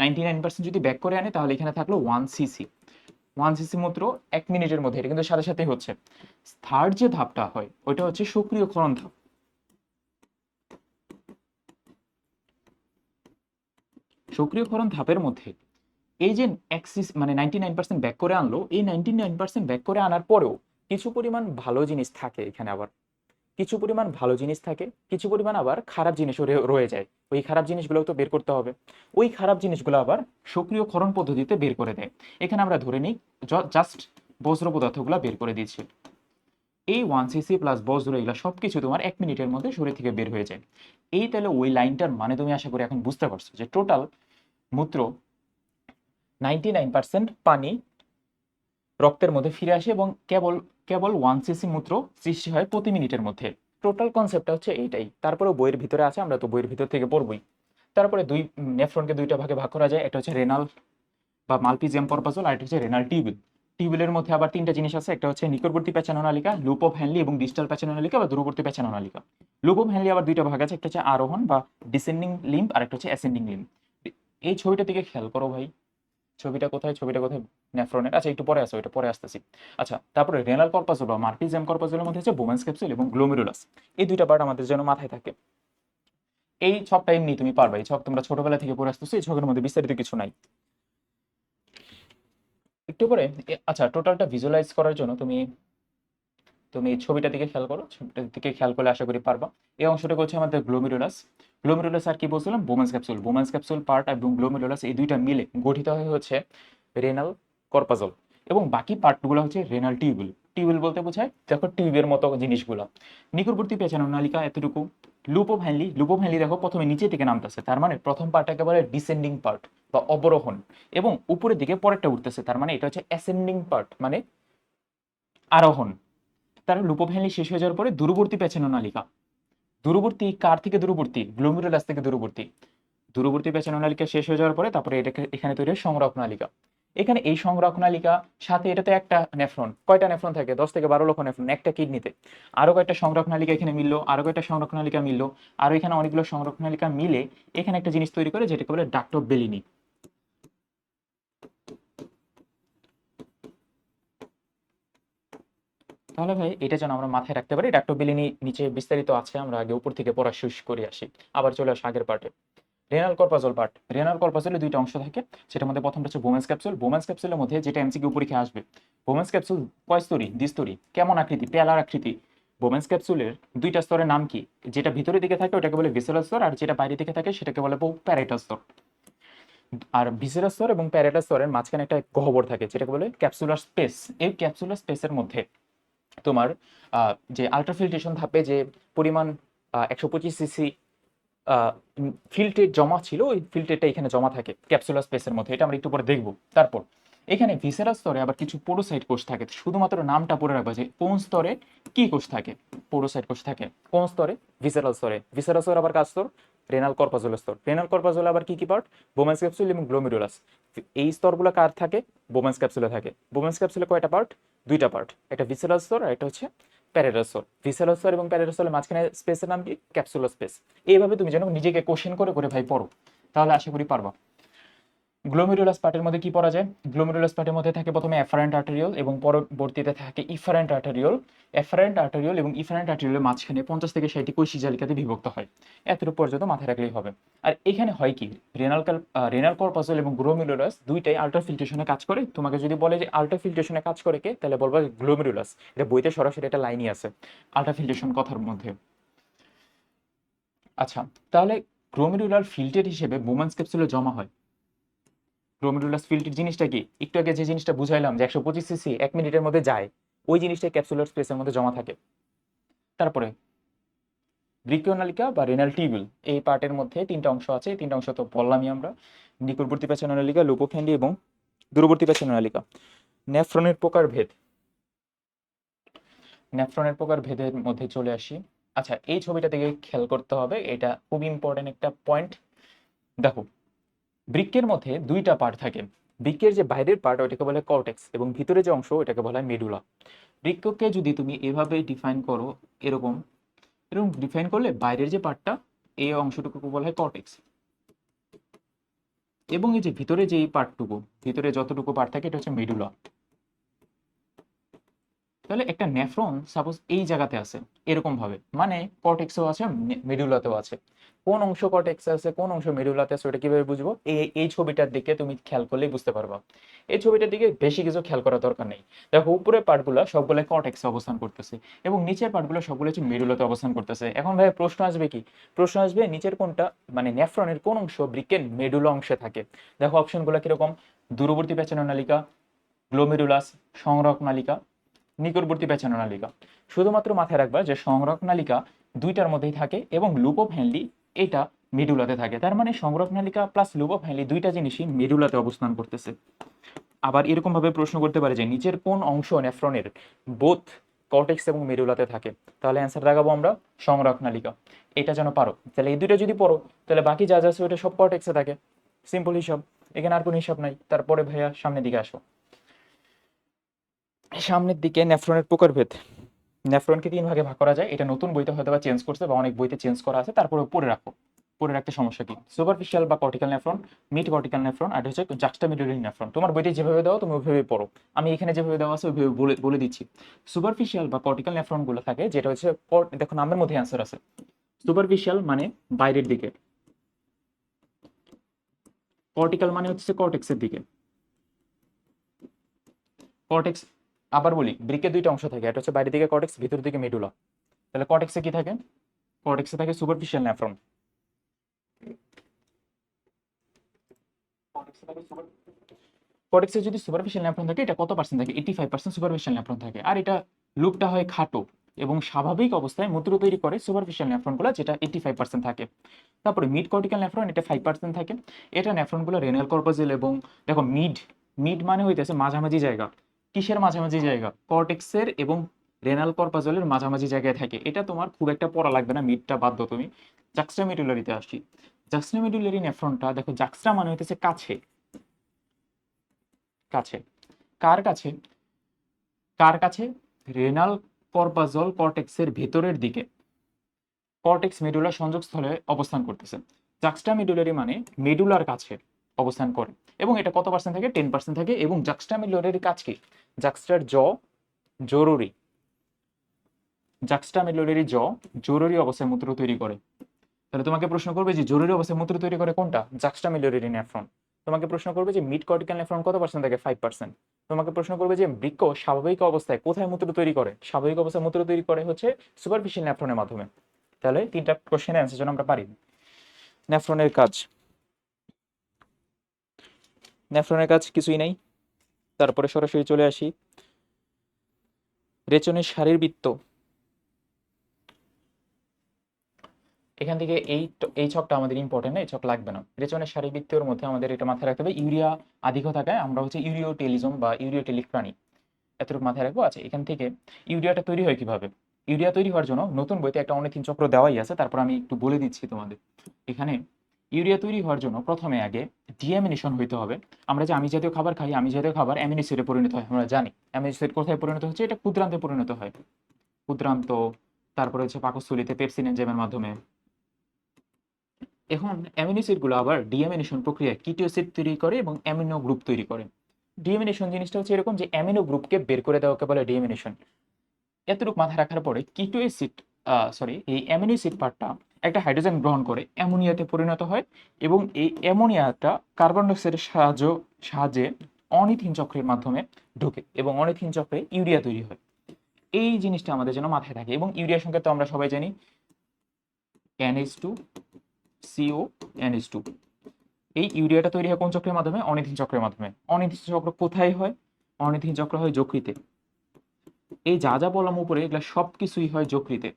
S1: নাইনটি নাইন পার্সেন্ট যদি ব্যাক করে আনে, তাহলে এখানে থাকল ওয়ান সিসি ওয়ান সিসি মাত্র এক মিনিটের মধ্যে, এটা কিন্তু সাথে সাথে হচ্ছে। থার্ড যে ধাপটা হয়, ওইটা হচ্ছে সক্রিয় সক্রিয়করণ ধাপ। সক্রিয় সক্রিয়করণ ধাপের মধ্যে এই যে অ্যাক্সিস মানে নাইনটি নাইন পার্সেন্ট ব্যাক করে আনলো, এই নাইনটি নাইন পার্সেন্ট ব্যাক করে আনার পরেও কিছু পরিমাণ ভালো জিনিস থাকে এখানে আবার। কিছু পরিমাণ ভালো জিনিস থাকে, কিছু পরিমাণ আবার খারাপ জিনিসও রয়ে যায়। ওই খারাপ জিনিসগুলো তো বের করতে হবে। ওই খারাপ জিনিসগুলো আবার সক্রিয়করণ পদ্ধতিতে বের করে দেয়। এখানে আমরা ধরে নিই জাস্ট বজ্র পদার্থগুলো বের করে দিচ্ছি এই ওয়ান সিসি প্লাস বজ্র, এগুলো সব কিছু তোমার এক মিনিটের মধ্যে শরীর থেকে বের হয়ে যায়। এই তাহলে ওই লাইনটার মানে তুমি আশা করি এখন বুঝতে পারছ যে টোটাল মূত্র নাইনটি নাইন পার্সেন্ট পানি রক্তের মধ্যে ফিরে আসে এবং কেবল কেবল ওয়ান সিসি মূত্র সৃষ্টি হয় প্রতি মিনিটের মধ্যে। টোটাল কনসেপ্টটা হচ্ছে এইটাই। তারপরে বইয়ের ভিতরে আছে, আমরা তো বইয়ের ভিতর থেকে পড়বই। তারপরে দুই নেফ্রনকে দুইটা ভাগে ভাগ করা যায়, একটা হচ্ছে রেনাল বা মালপিজিয়াম কর্পাসল আর একটা হচ্ছে রেনাল টিউবিল টিউবিলের মধ্যে আবার তিনটা জিনিস আছে, একটা হচ্ছে নিকটবর্তী পেঁচানো নালিকা লুপ অফ হ্যানলি এবং ডিজিটাল পেঁচানো নালিকা বা দূরবর্তী পেঁচানো নালিকা। লুপ অফ হ্যানলি আবার দুইটা ভাগ আছে, একটা হচ্ছে আরোহণ বা ডিসেন্ডিং লিম্ব আর একটা হচ্ছে অ্যাসেন্ডিং লিম্ব এই ছবিটা দিকে খেয়াল করো ভাই। ছবিটা কোথায় ছবিটা কোথায় নেফ্রনের আচ্ছা একটু পরে আসো এটা পরে আসতেছি। আচ্ছা তারপরে রেনাল কর্পাসল বা মার্টিজেম কর্পাসলের মধ্যে হচ্ছে বোমেন্স ক্যাপসুল এবং গ্লোমেরুলাস এই দুইটা পার্ট আমাদের যেন মাথায় থাকে। এই ছকটা এমনি তুমি পারবে, এই ছক তোমরা ছোটবেলা থেকে পড়ে আসতেছো, এই ছকের মধ্যে বিস্তারিত কিছু নাই। একটু পরে আচ্ছা টোটালটা ভিজুয়ালাইজ করার জন্য তুমি তুমি ছবিটা দিকে খেয়াল করো ছবিটার দিকে খেয়াল করলে আশা করি পারবা। এই অংশটা হচ্ছে আমাদের গ্লোমেরুলাস গ্লোমেরুলাস আর কি বলছিলাম? Bowman's capsule Bowman's capsule part এবং গ্লোমেরুলাস এই দুইটা মিলে গঠিত হয়ে হচ্ছে রেনাল কর্পাজল এবং বাকি পার্টগুলো হচ্ছে রেনাল টিউবুল টিউবুল বলতে বোঝায়, দেখো টিউবের মতো জিনিসগুলো। নিকটবর্তী পেছানো নালিকা এতটুকু। লুপো ভ্যানলি লুপো ভ্যানলি দেখো প্রথমে নিচে থেকে নামতেছে, তার মানে প্রথম পার্ট একেবারে ডিসেন্ডিং পার্ট বা অবরোহণ এবং উপরের দিকে পরেরটা উঠতেছে, তার মানে এটা হচ্ছে অ্যাসেন্ডিং পার্ট মানে আরোহণ। তার লুপো ভ্যানলি শেষ হয়ে যাওয়ার পরে দূরবর্তী পেছানো নালিকা। দূরবর্তী কার থেকে দূরবর্তী? গ্লোমেরুলাস থেকে দূরবর্তী। দূরবর্তী পেছানো নালিকা শেষ হয়ে যাওয়ার পরে তারপরে এটাকে এখানে তৈরি হয় সংরক্ষণ নালিকা। এখানে এই সংরক্ষণ নালিকা, সাথে এটাতে একটা নেফ্রন, কয়টা নেফ্রন থাকে? দশ থেকে বারো লক্ষ নেফ্রন, একটা কিডনিতে। আরও কয়েকটা সংরক্ষণ নালিকা এখানে মিললো? আরও কয়েকটা সংরক্ষণ নালিকা মিললো? আরও এখানে অনেকগুলো সংরক্ষণ নালিকা মিলে এখানে একটা জিনিস তৈরি করে, যেটাকে বলে ডাক্টো তাহলে ভাই এটা যেন আমরা মাথায় রাখতে পারি ডাক্টো বেলিনি নিচে বিস্তারিত আছে, আমরা আগে উপর থেকে পড়া শেষ করে আসি। আবার চলে আসি আগের পার্টে রেনাল কর্পাজল পার্ট রেনাল কর্পাজলে দুইটা অংশ থাকে, সেটার মধ্যে প্রথমটা হচ্ছে বোমেন্স ক্যাপসুল বোমেন্স ক্যাপসুলের মধ্যে যেটা এমসিকিউ পরীক্ষা আসবে বোমেন্স ক্যাপসুল কয় স্তরী? দ্বিস্তরী কেমন আকৃতি? পেয়ালার আকৃতি। বোমেন্স ক্যাপসুলের দুইটা স্তরের নাম কি? যেটা ভিতরের দিকে থাকে, ওটাকে বলে ভিসেরাল স্তর, আর যেটা বাইরে দিকে থাকে, সেটাকে বলে প্যারেটাল স্তর। আর ভিসেরাল স্তর এবং প্যারেটাল স্তরের মাঝখানে একটা গহ্বর থাকে, যেটাকে বলে ক্যাপসুলার স্পেস এই ক্যাপসুলার স্পেসের মধ্যে তোমার যে আলট্রাফিল্ট্রেশন ধাপে যে পরিমাণ একশো পঁচিশ সিসি ফিল্টের জমা ছিল, ওই ফিল্টেরটা এখানে জমা থাকে ক্যাপসুলার স্পেসের মধ্যে, এটা আমরা একটু পরে দেখব। তারপর, এখানে ভিসেরাল স্তরে আবার কিছু পোরোসাইট কোষ থাকে, শুধুমাত্র নামটা পড়ে রাখবা যে কোন স্তরে কি কোষ থাকে পোরোসাইট কোষ থাকে, কোন স্তরে? ভিসেরাল স্তরে। ভিসেরাল স্তর আবার কাজ স্তর? রেনাল কর্পাজল স্তর। রেনাল কর্পাজল আবার কি কি পার্ট বোমেন্স ক্যাপসুল এবং গ্লোমেরুলাস এই স্তরগুলো কার থাকে? বোমেন্স ক্যাপসুলে থাকে। বোমেন্স ক্যাপসুলে কয়টা পার্ট দুইটা পার্ট একটা ভিসেরাল স্তর আর একটা হচ্ছে প্যারেডাসল স্তর। এবং প্যারেডাসলের মাঝখানে স্পেসের নাম কি? ক্যাপসুলার স্পেস এইভাবে তুমি যেন নিজেকে কোশ্চেন করে করে ভাই পড়ো। তাহলে আশা করি পারবা। গ্লোমেরুলাস পার্টের মধ্যে কি পড়া যায়? গ্লোমেরুলাস পার্টের মধ্যে থাকে প্রথমে অ্যাফারেন্ট আর্টেরিয়ল এবং পরবর্তীতে থাকে ইফারেন্ট আর্টেরিয়ল অ্যাফারেন্ট আর্টেরিয়ল এবং ইফারেন্ট আর্টেরিয়লের মাঝখানে পঞ্চাশ থেকে ষাটটি কৈশি জালিকাতে বিভক্ত হয়। এতটুকু পর্যন্ত মাথায় রাখলেই হবে। আর এখানে হয় কি? রেনাল রেনাল কর্পাসল এবং গ্লোমেরুলাস দুইটাই আল্ট্রাফিল্ট্রেশনে কাজ করে। তোমাকে যদি বলে যে আল্ট্রাফিল্ট্রেশনে কাজ করে কে, তাহলে বলবা গ্লোমেরুলাস এটা বইতে সরাসরি একটা লাইনই আছে আল্ট্রাফিল্ট্রেশন কথার মধ্যে। আচ্ছা তাহলে গ্লোমেরুলার ফিল্টেড হিসেবে বোমান্স ক্যাপসুলে জমা হয়। গ্লোমেরুলাস ফিল্টেড জিনিসটা কি? একটু আগে যে জিনিসটা বুঝাইলাম যে একশো পঁচিশ সিসি এক মিনিটের মধ্যে যায়, ওই জিনিসটা ক্যাপসুলার স্পেসের মধ্যে জমা থাকে। তারপরে বৃক্ষনালিকা বা রেনাল টিউবুল এই পার্টের মধ্যে তিনটা অংশ আছে, এই তিনটা অংশ তো বললামই আমরা। নিকটবর্তী নালিকা লুপোফ্যান্ডি এবং দূরবর্তী প্যাচানালিকা নেফ্রনের প্রকার ভেদ। নেফ্রনের প্রকার ভেদের মধ্যে চলে আসি। আচ্ছা এই ছবিটা থেকে খেয়াল করতে হবে, এটা খুব ইম্পর্টেন্ট একটা পয়েন্ট দেখো বৃক্কের মধ্যে দুইটা পার্ট থাকে। বৃক্কের যে বাইরের পার্ট ওটাকে বলে কর্টেক্স এবং ভিতরে যে অংশ ওটাকে বলা হয় মেডুলা বৃক্ষকে যদি তুমি এভাবে ডিফাইন করো, এরকম এরকম ডিফাইন করলে বাইরের যে পার্টটা এই অংশটুকু বলা হয় কর্টেক্স এবং এই যে ভিতরে যে এই পার্টটুকু ভিতরে যতটুকু পার্ট থাকে, এটা হচ্ছে মেডুলা তাহলে একটা নেফ্রন সাপোজ এই জায়গাতে আছে এরকম ভাবে মানে কর্টেক্সও আছে মেডুলাতেও আছে। কোন অংশ কর্টেক্সে আছে, কোন অংশ মেডুলাতে আছে, ওটা কীভাবে বুঝব? এই এই ছবিটার দিকে তুমি খেয়াল করলেই বুঝতে পারবা। এই ছবিটার দিকে বেশি কিছু খেয়াল করার দরকার নেই। দেখো উপরের পার্টগুলো সবগুলো কর্টেক্সে অবস্থান করতেছে এবং নিচের পার্টগুলো সবগুলো হচ্ছে মেডুলাতে অবস্থান করতেছে। এখন ভাই প্রশ্ন আসবে কি? প্রশ্ন আসবে, নিচের কোনটা মানে নেফ্রনের কোন অংশ বৃক্কের মেডুলা অংশে থাকে? দেখো অপশনগুলো কীরকম? দূরবর্তী পেছনের নালিকা গ্লোমেরুলাস সংরক নালিকা, নিকটবর্তী পেছানো নালিকা। শুধুমাত্র মাথায় রাখবা যে সংরক নালিকা দুইটার মধ্যেই থাকে এবং লুপো ফ্যানলি এটা মেডুলাতে থাকে। তার মানে সংরক নালিকা প্লাস লুপো ফ্যানলি দুইটা জিনিসই মেডুলাতে অবস্থান করতেছে। আবার এরকমভাবে প্রশ্ন করতে পারে যে নিচের কোন অংশ নেফ্রনের বোথ কর্টেক্স এবং মেডুলাতে থাকে। তাহলে অ্যান্সার লাগাবো আমরা, সংরক্ষণালিকা। এটা যেন পারো। তাহলে এই দুইটা যদি পড়ো, তাহলে বাকি যা যা ওটা সব কর্টেক্সে থাকে। সিম্পল হিসাব। এখানে আর কোনো হিসাব নাই। তারপরে ভাইয়া সামনের দিকে আসো সামনের দিকে নেফ্রনের প্রকারভেদ। নেফ্রনকে তিন ভাগে ভাগ করা যায়। এটা নতুন বইতে হয়তো বা চেঞ্জ করছে বা অনেক বইতে চেঞ্জ করা আছে, তারপরে পড়ে রাখো। পড়ে রাখতে সমস্যা কি? সুপারফিশিয়াল বা cortical nephron mid cortical nephron আর হচ্ছে জাক্সটামিডুরি নেফ্রন তোমার বইতে যেভাবে দাও, তুমি ওইভাবে পড়ো। আমি এখানে যেভাবে দেওয়া আছে, ওইভাবে বলে বলে দিচ্ছি। সুপারফিশিয়াল বা কর্টিক্যাল নেফ্রনগুলো থাকে, যেটা হচ্ছে দেখো, নামের মধ্যে অ্যান্সার আছে। সুপারফিশিয়াল মানে বাইরের দিকে। কর্টিক্যাল মানে হচ্ছে কর্টেক্সের দিকে। কর্টেক্স আবার বলি ব্রিকে দুইটা অংশ থাকে এটা হচ্ছে বাইরের দিকে কর্টেক্স ভিতর দিকে মেডুলা তাহলে কর্টেক্সে কি থাকে? কর্টেক্সে থাকে সুপারফিশিয়াল নেফ্রন কর্টেক্সে যদি সুপারফিশিয়াল নেফ্রন থাকে, এটা কত পার্সেন্ট থাকে? Eighty five percent superficial nephron থাকে। আর এটা লুপটা হয় খাটো এবং স্বাভাবিক অবস্থায় মূত্র তৈরি করে সুপারফিশিয়াল নেফ্রনগুলো যেটা এইটি ফাইভ পার্সেন্ট থাকে। তারপরে মিড কর্টিক্যাল নেফ্রন এটা ফাইভ পার্সেন্ট থাকে। এটা নেফ্রনগুলো রেনাল কর্পাসেল এবং, দেখো মিড মিড মানে হইতেছে মাঝামাঝি জায়গা। কিসের মাঝামাঝি জায়গা? কর্টেক্সের এবং রেনাল কর্পাজলের মাঝামাঝি জায়গায় থাকে। এটা তোমার খুব একটা পড়া লাগবে না মিডটা বাদ দাও তুমি জাক্সট্রামিডুলারিতে আসি জাক্সট্রামিডুলারি নেফ্রনটা দেখো জাক্সট্রা মানে হইতেছে কাছে। কাছে। কার কাছে? কার কাছে? রেনাল কর্পাজল কর্টেক্সের ভেতরের দিকে। কর্টেক্স মেডুলা সংযোগস্থলে অবস্থান করতেছে। জাক্সটা মেডুলারি মানে মেডুলার কাছে। অবস্থান করে। এবং এটা কত পার্সেন্ট থাকে? টেন পার্সেন্ট থাকে। এবং জাক্সটা মেডুলারির কাজ কি? জাক্সটার জ জরুরি। জাক্সটা মেডুলারি জ জরুরি অবস্থায় মূত্র তৈরি করে। তাহলে তোমাকে প্রশ্ন করবে যে জরুরি অবস্থায় মূত্র তৈরি করে কোনটা? জাক্সটা মেডুলারি নেফ্রন তোমাকে প্রশ্ন করবে যে মিড কর্টিক্যাল নেফ্রন কত পার্সেন্ট থাকে? ফাইভ পার্সেন্ট তোমাকে প্রশ্ন করবে যে বৃক্ষ স্বাভাবিক অবস্থায় কোথায় মূত্র তৈরি করে? স্বাভাবিক অবস্থায় মূত্র তৈরি করে হচ্ছে সুপারফিশিয়াল নেফ্রনের মাধ্যমে। তাহলে তিনটা কোশ্চেনের অ্যান্সার জন্য আমরা পারি। নেফ্রনের কাজ। নেফ্রনের কাজ কিছুই নাই। তারপরে সরাসরি চলে আসি। রেচনের শারীরবৃত্ত এখান থেকে এই এই ছকটা আমাদের ইম্পর্টেন্ট এই ছক লাগবে না। রেচনের শারীরবৃত্তের মধ্যে আমাদের এটা মাথায় রাখতে হবে। ইউরিয়া আধিক্য থাকায় আমরা হচ্ছে ইউরিওটেলিজম বা ইউরিওটেলিক প্রাণী। এতটুকু মাথায় রাখব। আচ্ছা এখান থেকে ইউরিয়াটা তৈরি হয় কীভাবে? ইউরিয়া তৈরি হওয়ার জন্য নতুন বইতে একটা অনেক চক্র দেওয়াই আছে। তারপর আমি একটু বলে দিচ্ছি তোমাদের। এখানে ইউরিয়া তৈরি হওয়ার জন্য প্রথমে আগে ডিঅ্যামিনেশন হইতে হবে। আমরা যে আমি জাতীয় খাবার খাই আমি জাতীয় খাবার অ্যামিনো পরিণত হয়, আমরা জানি। অ্যামিনো কোথায় পরিণত হচ্ছে? এটা ক্ষুদ্রান্তে পরিণত হয়। ক্ষুদ্রান্ত, তারপরে হচ্ছে পাকস্থলিতে পেপসিন এনজাইমের মাধ্যমে। এখন অ্যামিনো অ্যাসিডগুলো আবার ডিএমিনেশন প্রক্রিয়া কিটো অ্যাসিড তৈরি করে এবং অ্যামিনো গ্রুপ তৈরি করে। ডিএমিনেশন জিনিসটা হচ্ছে এরকম যে অ্যামিনো গ্রুপকে বের করে দেওয়াকে বলে ডিএমিনেশন এতটুকু মাথায় রাখার পরে কিটো অ্যাসিড সরি এই অ্যামিনো অ্যাসিড পার্টটা একটা হাইড্রোজেন গ্রহণ করে অ্যামোনিয়াতে পরিণত হয় এবং এই অ্যামোনিয়াটা কার্বন ডাইঅক্সাইডের সাহায্য, সাহায্যে অনিথিন চক্রের মাধ্যমে ঢোকে এবং অনিথিন চক্রে ইউরিয়া তৈরি হয়। এই জিনিসটা আমাদের যেন মাথায় থাকে এবং ইউরিয়ার সঙ্গে তো আমরা সবাই জানি। NH two CO NH two এই ইউরিয়াটা তৈরি হয় কোন চক্রের মাধ্যমে? অনিথিন চক্রের মাধ্যমে। অনিথিন চক্র কোথায় হয়? অনিথিন চক্র হয় যকৃতে। এই যা যা বললাম উপরে এগুলা সব কিছুই হয় যকৃতে।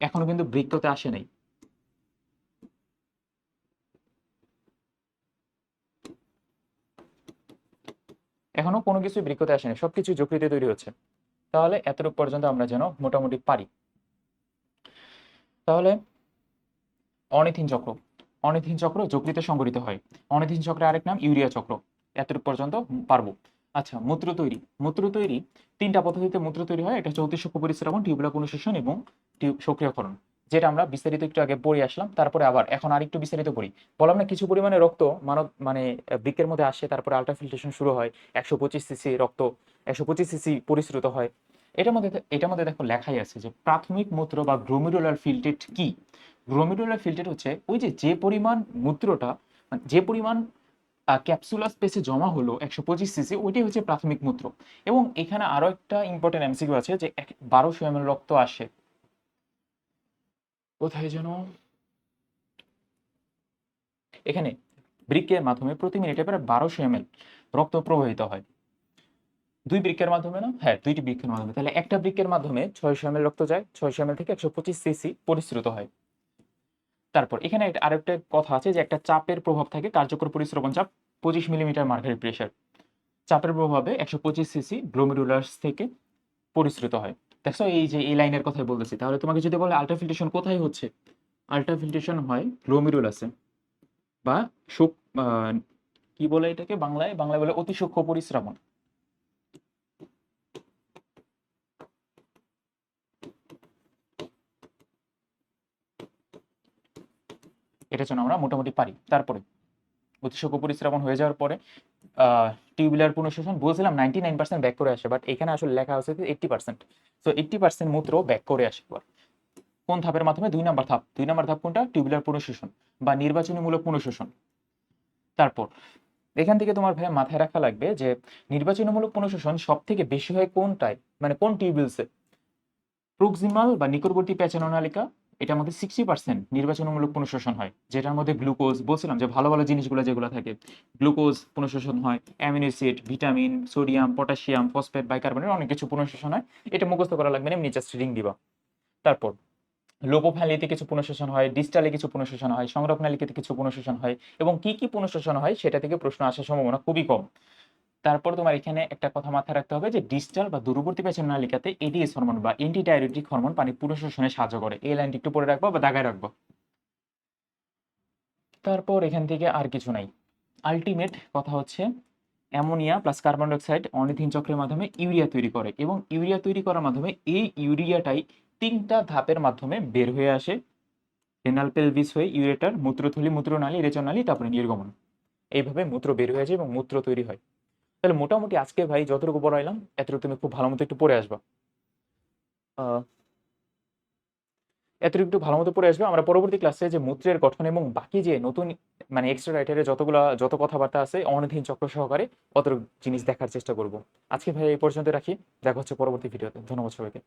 S1: এখনও কিন্তু বৃক্কতে আসে নাই। এখনও কোনো কিছুই বৃক্কতে আসেনি সবকিছু যকৃতে তৈরি হচ্ছে। তাহলে এতটুকু পর্যন্ত আমরা যেন মোটামুটি পারি। তাহলে অনিথিন চক্র। অনিথিন চক্র যকৃতে সংগঠিত হয়। অনিথিন চক্রের আরেক নাম ইউরিয়া চক্র। এতটুকু পর্যন্ত পারব। আচ্ছা মূত্র তৈরি। মূত্র তৈরি, তিনটা পদ্ধতিতে মূত্র তৈরি হয়। এটা হচ্ছে অতি সূক্ষ্ম পরিশ্রবণ, টিউবুলার পুনঃশোষণ এবং সক্রিয়করণ। যেটা আমরা বিস্তারিত একটু আগে পড়ে আসলাম, তারপরে আবার এখন আর একটু বিস্তারিত পড়ি বললাম না কিছু পরিমাণে রক্ত মানব মানে বৃক্কের মধ্যে আসে, তারপরে আলট্রাফিল্ট্রেশন শুরু হয়, একশো পঁচিশ সিসি রক্ত, একশো পঁচিশ সিসি পরিশ্রুত হয়। এটার মধ্যে এটার মধ্যে দেখো লেখাই আছে যে প্রাথমিক মূত্র বা গ্রোমিডোলার ফিল্টেট কি? গ্লোমেরুলার ফিল্টেট হচ্ছে ওই যে যে পরিমাণ মূত্রটা মানে যে পরিমাণ ক্যাপসুলার স্পেসে জমা হলো একশো পঁচিশ সিসি, ওইটাই হচ্ছে প্রাথমিক মূত্র। এবং এখানে আরও একটা ইম্পর্টেন্ট এমসিকিউ আছে যে এক, বারোশো এম রক্ত আসে। কোথায় যেন? এখানে, বৃক্কের মাধ্যমে প্রতি মিনিটে প্রায় বারোশো এম রক্ত প্রবাহিত হয়। দুই বৃক্কের মাধ্যমে না? হ্যাঁ দুইটি বৃক্ষের মাধ্যমে। তাহলে একটা বৃক্কের মাধ্যমে ছয়শো এম রক্ত যায়, ছয়শো এম থেকে একশো পঁচিশ সিসি পরিশ্রুত হয়। তারপর এখানে আরেকটা কথা আছে যে একটা চাপের প্রভাব থাকে কার্যকর পরিশ্রবণ চাপ পঁচিশ মিলিমিটার মার্কারি প্রেশার চাপের প্রভাবে একশো পঁচিশ সিসি গ্লোমেরুলার্স থেকে পরিশ্রুত হয়। দেখছ এই যে এই লাইনের কথাই বলতেছি। তাহলে তোমাকে যদি বলে আল্ট্রাফিল্ট্রেশন কোথায় হচ্ছে? আল্ট্রাফিল্ট্রেশন হয় গ্লোমেরুলাসে বা সুখ কি বলে এটাকে বাংলায়? বাংলায় বলে অতি সূক্ষ্ম পরিশ্রবণ। এটা যেন আমরা মোটামুটি পারি। তারপরে সূক্ষ্ম পরিশ্রবণ হয়ে যাওয়ার পরে টিউবুলার পুনঃশোষণ বলছিলাম নাইনটি নাইন পার্সেন্ট ব্যাক করে আসে বাট এখানে আসলে লেখা আছে এইটটি পার্সেন্ট তো এইটটি পার্সেন্ট মূত্র ব্যাক করে আসে এবার। কোন ধাপের মাধ্যমে? দুই নাম্বার ধাপ। দুই নাম্বার ধাপ কোনটা? টিউবুলার পুনঃশোষণ বা নির্বাচনীমূলক পুনঃশোষণ। তারপর, এখান থেকে তোমার ভাই মাথায় রাখা লাগবে যে নির্বাচনীমূলক পুনঃশোষণ সব থেকে বেশি হয় কোনটায়? মানে কোন টিউবিলসে? প্রক্সিমাল বা নিকটবর্তী প্যাচানোনালিকা এটার মধ্যে সিক্সটি পার্সেন্ট নির্বাচনমূলক পুনঃশোষণ হয়, যেটার মধ্যে গ্লুকোজ বলছিলাম যে ভালো ভালো জিনিসগুলো যেগুলো থাকে গ্লুকোজ পুনঃশোষণ হয় amino acid vitamin sodium potassium phosphate bicarbonate অনেক কিছু পুনঃশোষণ হয়, এটা মুখস্থ করা লাগবে না, এমনি জাস্ট দিবা। তারপর লোপোফ্যালিতে কিছু পুনঃশোষণ হয়, ডিস্টালে কিছু পুনঃশোষণ হয় সংরক্ষণালিকাতে কিছু পুনঃশোষণ হয়, এবং কি কি পুনঃশোষণ হয়, সেটা থেকে প্রশ্ন আসার সম্ভাবনা খুবই কম। তারপর তোমার এখানে একটা কথা মাথায় রাখতে হবে যে ডিস্টাল বা দূরবর্তী পেছন নালিকাতে এডিএস হরমোন বা অ্যান্টি ডায়াবেটিক হরমোন পানি পুনঃশোষণে সাহায্য করে। এই লাইনটি একটু পরে রাখব বা দাগায় রাখব। তারপর এখান থেকে আর কিছু নাই। আলটিমেট কথা হচ্ছে ammonia plus carbon dioxide ornithine চক্রের মাধ্যমে ইউরিয়া তৈরি করে এবং ইউরিয়া তৈরি করার মাধ্যমে এই ইউরিয়াটাই তিনটা ধাপের মাধ্যমে বের হয়ে আসে। রেনাল পেলভিস হয়ে ইউরেটার মূত্রথলি, মূত্রনালী, রেচনালী, তারপরে নির্গমন। এইভাবে মূত্র বের হয়ে যায় এবং মূত্র তৈরি হয়। তাহলে মোটামুটি আজকে ভাই যতটুকু পড়াইলাম, এতটুকু তুমি খুব ভালো মতো একটু পড়ে আসবা। এতটুকু একটু ভালো মতো পড়ে আসবে। আমরা পরবর্তী ক্লাসে যে মূত্রের গঠন এবং বাকি যে নতুন মানে এক্সট্রা রাইটারের যতগুলো, যত কথাবার্তা আছে অনধীন চক্র সহকারে অত জিনিস দেখার চেষ্টা করব। আজকে ভাই এই পর্যন্ত রাখি। দেখা হচ্ছে পরবর্তী ভিডিওতে ধন্যবাদ সবাইকে।